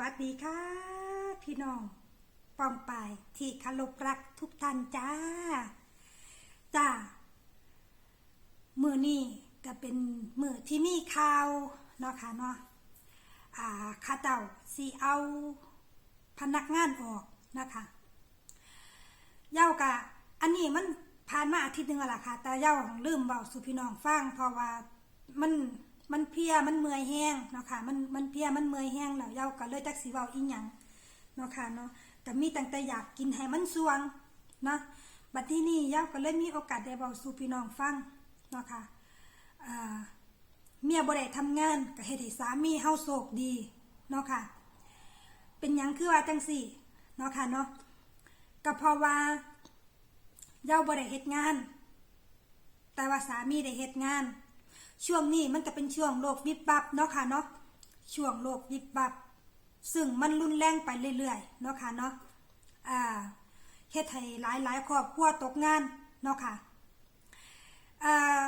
วัสดีค่ะ พี่น้อง ปองปายที่คารพรักทุกท่านจ้า จ้า มือนี่ก็เป็นมือที่มีข่าวเนาะค่ะเนาะอ่าข้าเจ้าสีเอาพนักงานออกนะคะเย้ากะ อันนี้มันผ่านมาอาทิตย์หนึงแล้วล่ะค่ะ แต่เย้าลืมเบาสู่พี่น้องฟังเพราะว่ามัน มันเพียมันเมื่อยแห้งเนาะค่ะมันมันเพียมันเมื่อยแห้งแล้วเย้าก็เลยจักสิเว้าอีหยังเนาะค่ะเนาะแต่มีตั้งแต่อยากกินให้มันสวงเนาะบัดที่นี่เย้าก็เลยมีโอกาสได้เบาสู่พี่น้องฟังเนาะค่ะเมียบ่ได้ทำงานก็เฮ็ดให้สามีเฮาโศกดีเนาะค่ะ เป็นหยังคือว่าจังสี่เนาะค่ะเนาะก็เพราะว่าเย้าบ่ได้เฮ็ดงาน แต่ว่าสามีได้เฮ็ดงาน ช่วงนี้มันก็เป็นช่วงโรควิบวับเนาะค่ะเนาะช่วงโรควิบวับ ซึ่งมันรุนแรงไปเรื่อยๆเนาะค่ะเนาะอ่าเฮ็ดให้หลายๆครอบครัวตกงานเนาะค่ะอ่า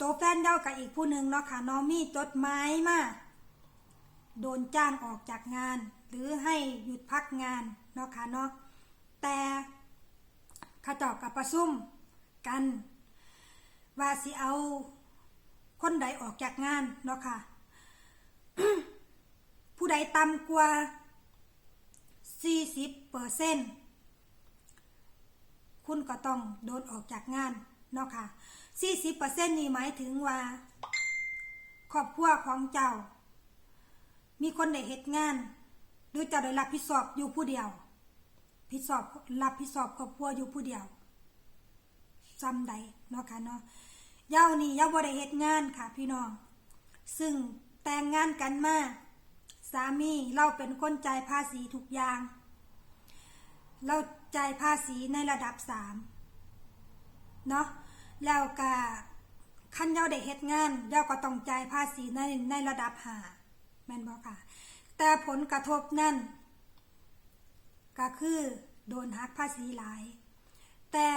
ตัวแฟนเย้ากับอีกผู้หนึ่งเนาะค่ะเนาะมีจดหมายมาโดนจ้างออกจากงาน หรือให้หยุดพักงานเนาะค่ะเนาะแต่ข้าเจ้ากับประซุ่มกัน ว่าสิเอา คนใดออกจากงานเนาะค่ะ ผู้ใดต่ำกว่า 40เปอร์เซ็นคุณก็ต้องโดนออกจากงานเนาะค่ะ 40เปอร์เซ็นนี่หมายถึงว่าครอบครัวของเจ้า มีคนได้เหตุงาน หรือเจ้าได้รับผิดชอบอยู่ผู้เดียวผิดชอบรับผิดชอบครอบครัวอยู่ผู้เดียวจำใดเนาะค่ะเนาะ เย้านี่เย้าบ่ได้เฮ็ดงานค่ะพี่น้อง ซึ่งแต่งงานกันมาสามีเราเป็นคนจ่ายภาษีทุกอย่าง เราจ่ายภาษีในระดับสามเนาะแล้วก็ขั้นเย้าได้เฮ็ดงานเย้าก็ต้องจ่ายภาษีในในระดับหาแม่นบ่ค่ะ แต่ผลกระทบนั่นก็คือโดนหักภาษีหลาย แต่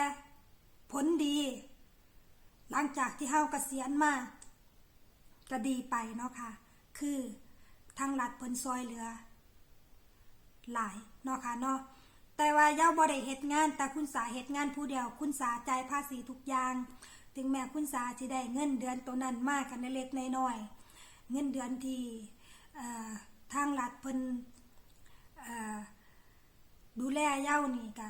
ผลดี หลังจากที่เฮาเกษียณมาก็ดีไปเนาะค่ะ คือทางรัฐเพิ่นซอยเหลือ หลายเนาะค่ะเนาะแต่ว่าเย้าบ่ได้เฮ็ดงาน แต่คุณสาเฮ็ดงานผู้เดียว คุณสาจ่ายภาษีทุกอย่าง ถึงแม้คุณสาสิได้เงินเดือนตัวนั้นมากกันเล็กๆน้อยเงินเดือนที่ทางรัฐเพิ่นดูแลเย้านี่กะ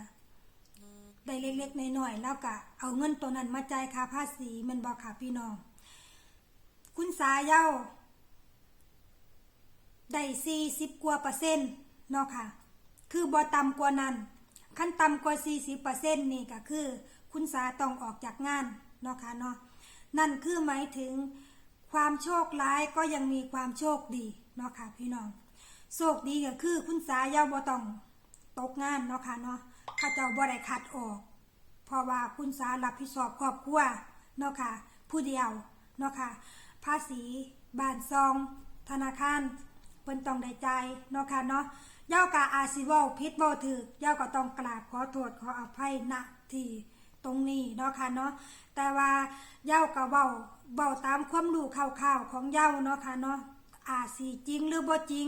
ได้เล็กๆน้อยๆแล้วก็เอาเงินตัวนั้นมาจ่ายค่าภาษีมันบอกค่ะพี่น้อง คุณสาเย้าได้สี่สิบกว่าเปอร์เซ็นต์เนาะค่ะ คือบ่ต่ำกว่านั้น ขั้นต่ำกว่าสี่สิบเปอร์เซ็นต์นี่ก็คือ คุณสาต้องออกจากงานเนาะค่ะเนาะนั่นคือหมายถึงความโชคร้ายก็ยังมีความโชคดีเนาะค่ะพี่น้อง โชคดีก็คือคุณสาเย้าบ่ต้องตกงานเนาะค่ะเนาะ ข้าเจ้าบ่ได้คัดออก เพราะว่าคุณสารับผิดชอบครอบครัวเนาะค่ะ ผู้เดียวเนาะค่ะ ภาษีบ้านซอง ธนาคารเพิ่นต้องได้ใจเนาะค่ะเนาะเย้ากะอาซิว้าผิดเว้าถูกเย้าก็ต้องกราบขอโทษขออภัยณที่ตรงนี้เนาะค่ะเนาะแต่ว่าเย้าก็เว้าเว้าตามความรู้คร่าวๆของเย้าเนาะค่ะเนาะอาจสิจริงหรือบ่จริง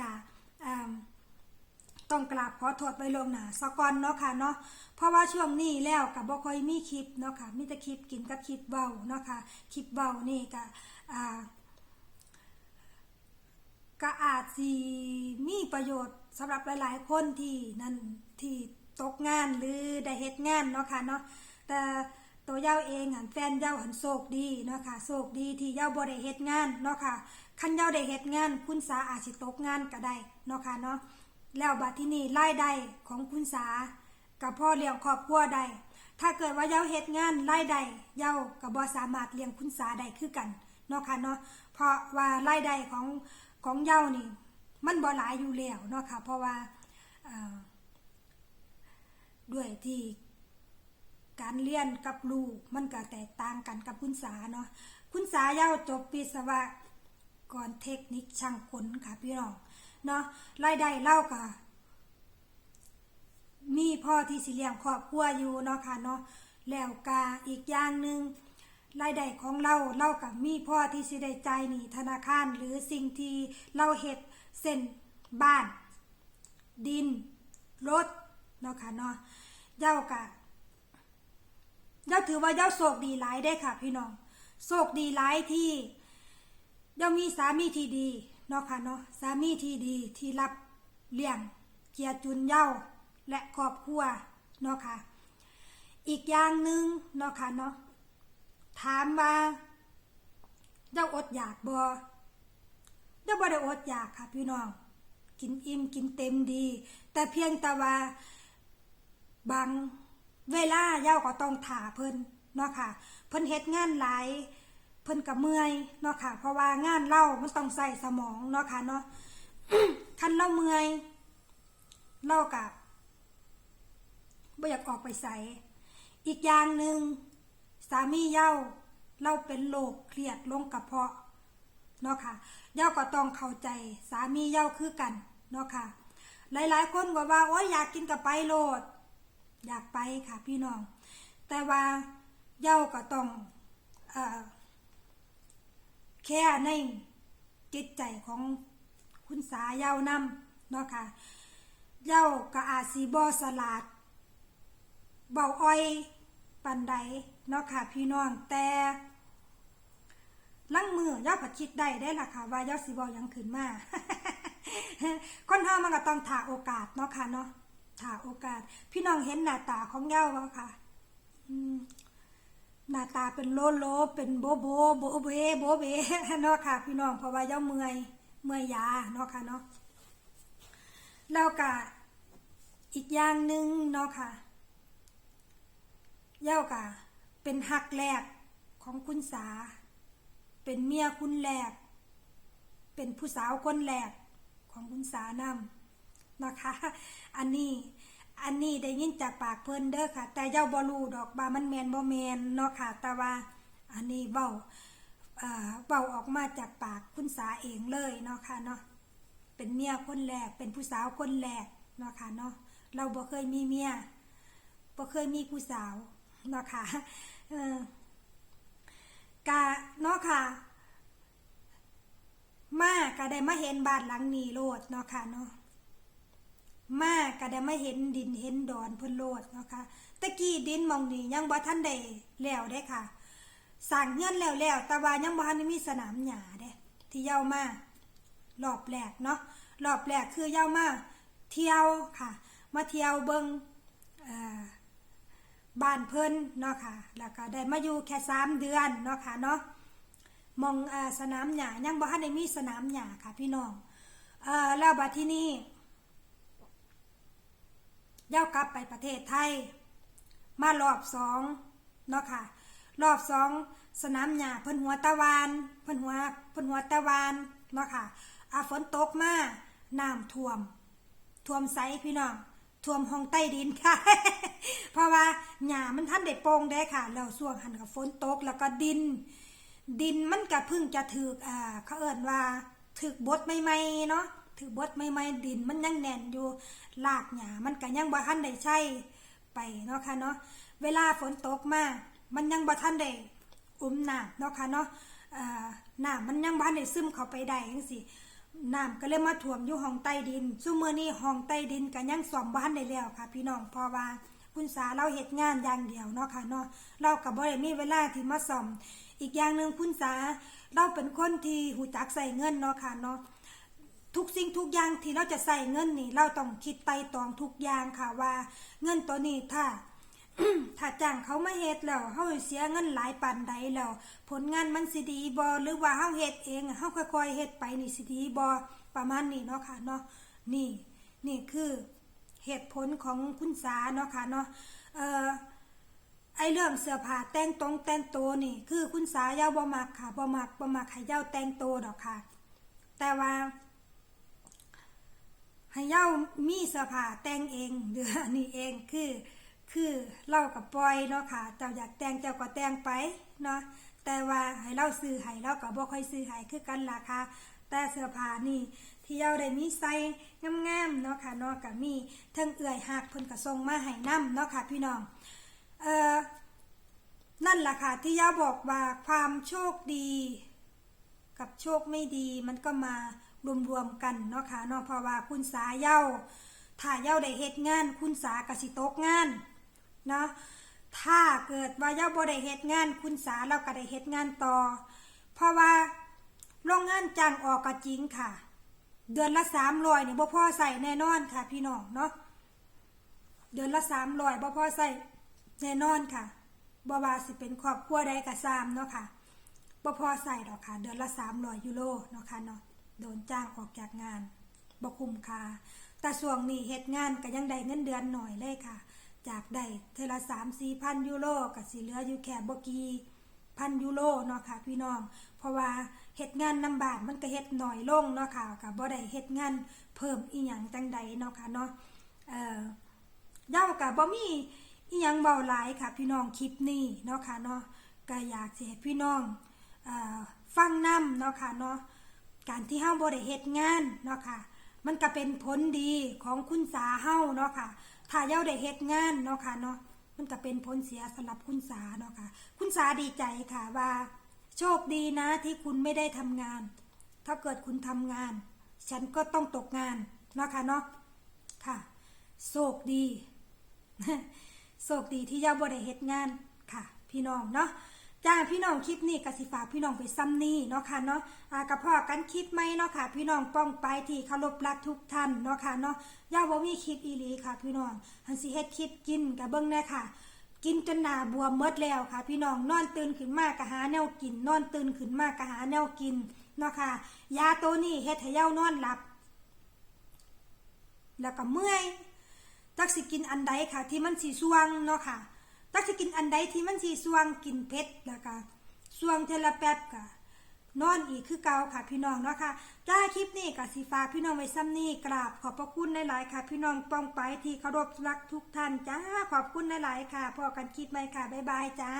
กะอ่า ต้องกราบขอโทษไปลงหนาสะกอนเนาะค่ะเนาะเพราะว่าช่วงนี้แล้วกับบ่ค่อยมีคลิปเนาะค่ะมีแต่คลิปกินกับคลิปเบาเนาะค่ะคลิปเบานี่ก็อ่าก็อาจสิมีประโยชน์สำหรับหลาย ๆ คนที่นั่นที่ตกงานหรือได้เฮ็ดงานเนาะค่ะเนาะแต่ตัวเย้าเองหันแฟนเย้าหันโศกดีเนาะค่ะโศกดีที่เย้าบ่ได้เฮ็ดงานเนาะค่ะคันเย้าได้เฮ็ดงาน คุณสาอาจสิตกงานก็ได้เนาะค่ะเนาะ แล้วบัดที่นี่รายได้ของคุณสากับพ่อเลี้ยงครอบครัวได้ถ้าเกิดว่าเย้าเฮ็ดงานรายได้เย้ากับบ่สามารถเลี้ยงคุณสาได้คือกันเนาะค่ะเนาะเพราะว่ารายได้ของของเย้านี่ มันบ่หลายอยู่แล้วเนาะค่ะ เพราะว่าด้วยที่การเรียนกับลูกมันก็แตกต่างกันกับคุณสาเนาะคุณสาเย้าจบวิศวกรเทคนิคช่างกลค่ะพี่น้อง เนาะรายได้เล่ากับมีพ่อที่สิเลี้ยงครอบครัวอยู่เนาะค่ะเนาะแล้วกาอีกอย่างหนึ่งรายได้ของเราเล่ากับมีพ่อที่สิได้ใจหนีธนาคารหรือสิ่งที่เราเฮ็ดเส้นบ้าน ดิน รถเนาะค่ะเนาะเจ้ากะเจ้าถือว่าเจ้าโชคดีหลายได้ค่ะ พี่น้องโชคดีหลายที่เจ้ามีสามีที่ดี เนาะค่ะเนาะสามีที่ดีที่รับเลี้ยงเกียรติจุนเย้าและครอบครัวเนาะค่ะ อีกอย่างหนึ่งเนาะค่ะเนาะถามว่าเจ้าอดอยากบ่เจ้าบ่ได้อดอยากค่ะพี่น้อง กินอิ่มกินเต็มดี แต่เพียงแต่ว่าบางเวลาเย้าก็ต้องถ่าเพิ่นเนาะค่ะ เพิ่นเฮ็ดงานหลาย เพิ่นก็เมื่อยเนาะค่ะ เพราะว่างานเล่ามันต้องใส่สมองเนาะค่ะเนาะคันเราเมื่อยเรากับบ่อยากออกไปใส่อีกอย่างหนึ่งสามีเย้าเราเป็นโรคเครียดลงกระเพาะเนาะค่ะเย้าก็ต้องเข้าใจสามีเย้าคือกันเนาะค่ะ หลายๆ คนก็ว่าโอ้ยอยากกินกับไปโลด อยากไปค่ะพี่น้อง แต่ว่าเย้าก็ต้องเอ่อ แค่ในจิตใจของคุณสาเย้านำเนาะค่ะเย้าก็อาจสีบอสลาดเบาอ้อยปันใดเนาะค่ะพี่น้องแต่ลังมือย่าผัดคิดได้ได้ล่ะค่ะ ว่าย่าสิบอยังขึ้นมาคนเฮามันก็ต้องถ่าโอกาสเนาะค่ะเนาะถ่าโอกาส พี่น้องเห็นหน้าตาของเย้าบ่ค่ะ หน้าตาเป็นโลโลเป็นโบโบโบเบโบเบเนาะค่ะ พี่น้องเพราะว่าเย้าเมื่อยเมื่อยยาเนาะค่ะเนาะแล้วก็อีกอย่างหนึ่งเนาะค่ะเย้ากะเป็นหักแรกของคุณสา เป็นเมียคุณแรก เป็นผู้สาวคนแรกของคุณสานำนะคะ อันนี้ อันนี้ได้ยินจากปากเพิ่นเด้อค่ะ แต่เย้าบ่รู้ดอกว่ามันแมนบ่แมนเนาะค่ะแต่ว่าอันนี้เว้าเอ่อเว้าออกมาจากปากคุณสาเองเลยเนาะค่ะเนาะเป็นเมียคนแรกเป็นผู้สาวคนแรกเนาะค่ะเนาะเราบ่เคยมีเมียบ่เคยมีผู้สาวเนาะค่ะเออกะเนาะค่ะ มาก็ได้มาเห็นบ้านหลังนี้โลดเนาะค่ะเนาะ มาก็ได้ไมาเห็นดินเห็นดอนเพิ่นโลดเนาะค่ะตะกี้ดินมองนี้ยังบ่ทันได้แล้วเด้ค่ะสร้างเงื่อนแล้วแล้วแต่ว่ายังบ่ทันได้มีสนามหญ้าเด้ที่เย้ามารอบแรกเนาะรอบแรกคือเย้ามาเที่ยวค่ะ มาเที่ยวเบิงบ้านเพิ่นเนาะค่ะแล้วก็ได้มาอยู่แค่สามเดือนเนาะค่ะเนาะมองอสนามหญ้ายังบ่ทันได้มีสนามหญ้าค่ะพี่น้องเออแล้วบัดที่นี่ ย้ากลับไปประเทศไทย มารอบสองเนาะค่ะ รอบสองสนามหญ้าเพิ่นหัวตะวันเพิ่นหัวเพิ่นหัวตะวันเนาะค่ะอาฝนตกมาน้ำท่วม ท่วมใสพี่น้องท่วมห้องใต้ดินค่ะ เพราะว่าหญ้ามันท่านได้โปร่งได้ค่ะแล้วส่วงหันกับฝนตกแล้วก็ดิน ดินมันก็เพิ่งจะถืออ่าเขาเอิ้นว่าถือบดใหม่ๆเนาะ ถือบดใหม่ดินมันยังแน่นอยู่รากหญ้ามันก็ยังบ่ทันได้ใช้ไปเนาะค่ะเนาะเวลาฝนตกมามันยังบ่ทันได้อุ้มน้ำเนาะค่ะเนาะอ่าน้ำมันยังบ่ทันได้ซึมเข้าไปได้จังซี่น้ำก็เลยมาท่วมอยู่ห้องใต้ดินซุมื้อนี้ห้องใต้ดินก็ยังซ่อมบ้านได้แล้วค่ะ พี่น้องเพราะว่าคุณสาเราเฮ็ดงานอย่างเดียวเนาะค่ะเนาะเราก็บ่ได้มีเวลาที่มาซ่อม อีกอย่างหนึ่งคุณสาเราเป็นคนที่หูจักใส่เงินเนาะค่ะเนาะ ทุกสิ่งทุกอย่างที่เราจะใส่เงินนี่ เราต้องคิดไต่ตองทุกอย่างค่ะว่า เงินตัวนี้ถ้าถ้าจ้างเขามาเฮ็ดแล้วเฮาเสียเงินหลายปานใดแล้ว ผลงานมันสิดีบ่หรือว่าเฮาเฮ็ดเองเฮาค่อยๆเฮ็ดไปนี่สิดีบ่ประมาณนี้เนาะค่ะเนาะนี่นี่คือเหตุผลของคุณสาเนาะค่ะเนาะเอ่อไอเรื่องเสื้อผ้าแต่งตรงแต่งตัวนี่ คือคุณสาเยาบ่มักค่ะบ่มักบ่มักให้เย้าแต่งตัวดอกค่ะ แต่ว่า ให้เย้ามีเสื้อผ้าแต่งเองเดือนนี้เองคือคือเล่ากับปล่อยเนาะค่ะเจ้าอยากแต่งเจ้าก็แต่งไปเนาะแต่ว่าให้เล่าซื้อให้เล่ากับบ่ค่อยซื้อให้คือกันราคาแต่เสื้อผ้านี่ที่เย้าได้มีใส่งามๆเนาะค่ะเนาะกับมีเทิงเอื่อยหักเพิ่นก็ส่งมาให้นํเนาะค่ะพี่น้องเอ่อนั่นล่ะค่ะที่เย้าบอกว่าความโชคดี กับโชคไม่ดีมันก็มา รวมๆกันเนาะค่ะเนาะเพราะว่าคุณสาเย้าถ้าเย้าได้เฮ็ดงาน คุณสากสิตกงานเนาะถ้าเกิดว่าเย้าบ่ได้เฮ็ดงาน คุณสาเราก็ได้เฮ็ดงานต่อ เพราะว่าโรงงานจ้างออกก็จริงค่ะ เดือนละสามร้อยเนี่ยบ่พอใส่แน่นอนค่ะ พี่น้องเนาะเดือนละสามร้อยบ่พอใส่แน่นอนค่ะบ่ว่าสิเป็นครอบครัวใดก็ตามเนาะค่ะบ่พอใส่ดอกค่ะ เดือนละสามร้อยยูโรเนาะค่ะเนาะ โดนจ้างออกจากงานบ่คุ้มค่าแต่ช่วงนี้เฮ็ดงานก็ยังได้เงินเดือนหน่อยเลยค่ะ จากได้เทละสามสี่พันยูโรก็สิเหลืออยู่แค่บกีพันยูโรเนาะค่ะพี่น้อง เพราะว่าเฮ็ดงานนำบาทมันก็เฮ็ดหน่อยลงเนาะค่ะก็บ่ได้เฮ็ดงานเพิ่มอีหยังจังใดเนาะค่ะเนาะเอ่อเย้ากับบ่มีอีหยังเบาหลายค่ะ พี่น้องคลิปนี้เนาะค่ะเนาะก็อยากสิให้พี่น้องเอ่อฟังนํเนาะค่ะเนาะ การที่เฮาบ่ได้เฮ็ดงานเนาะค่ะ มันก็เป็นผลดีของคุณสาเฮาเนาะค่ะ ถ้าเย้าได้เฮ็ดงานเนาะค่ะเนาะ มันก็เป็นผลเสียสำหรับคุณสาเนาะค่ะ คุณสาดีใจค่ะว่า โชคดีนะที่คุณไม่ได้ทำงาน ถ้าเกิดคุณทำงาน ฉันก็ต้องตกงานเนาะค่ะเนาะ ค่ะโชคดีโชคดีที่เจ้าบ่ได้เฮ็ดงานค่ะ พี่น้องเนาะ จ้าพี่น้องคลิปนี้กสิฝากพี่น้องไปซ้ำนี่เนาะค่ะเนาะกระพอกันคลิปไหมเนาะค่ะ พี่น้องป้องไปที่เคารพรักทุกท่านเนาะค่ะเนาะย่าบ่มีคลิปอีลีค่ะ พี่น้องหันสิเฮ็ดคลิปกินกับเบิ่งแน่ค่ะ กินจนหนาบวมหมดแล้วค่ะ พี่น้องนอนตื่นขึ้นมากะหาแนวกิน นอนตื่นขึ้นมากะหาแนวกินเนาะค่ะยาตัวนี้เฮ็ดให้เย้านอนหลับ แล้วก็เมื่อยตักสิกินอันใดค่ะ ที่มันสีสว่างเนาะค่ะ สิกินอันใดที่มันสีสวงกินเผ็ดนะคะสวงเทละแป๊บค่ะนอนอีกคือเก่าค่ะพี่น้องเนาะค่ะจ้าคลิปนี้กับสีฟ้าพี่น้องไว้ซ้ำนี่กราบขอบพระคุณหลายๆค่ะ พี่น้องป้องไปที่เคารพรักทุกท่านจ้าขอบคุณหลายๆค่ะพอกันคลิปใหม่ค่ะบ๊ายบายจ้า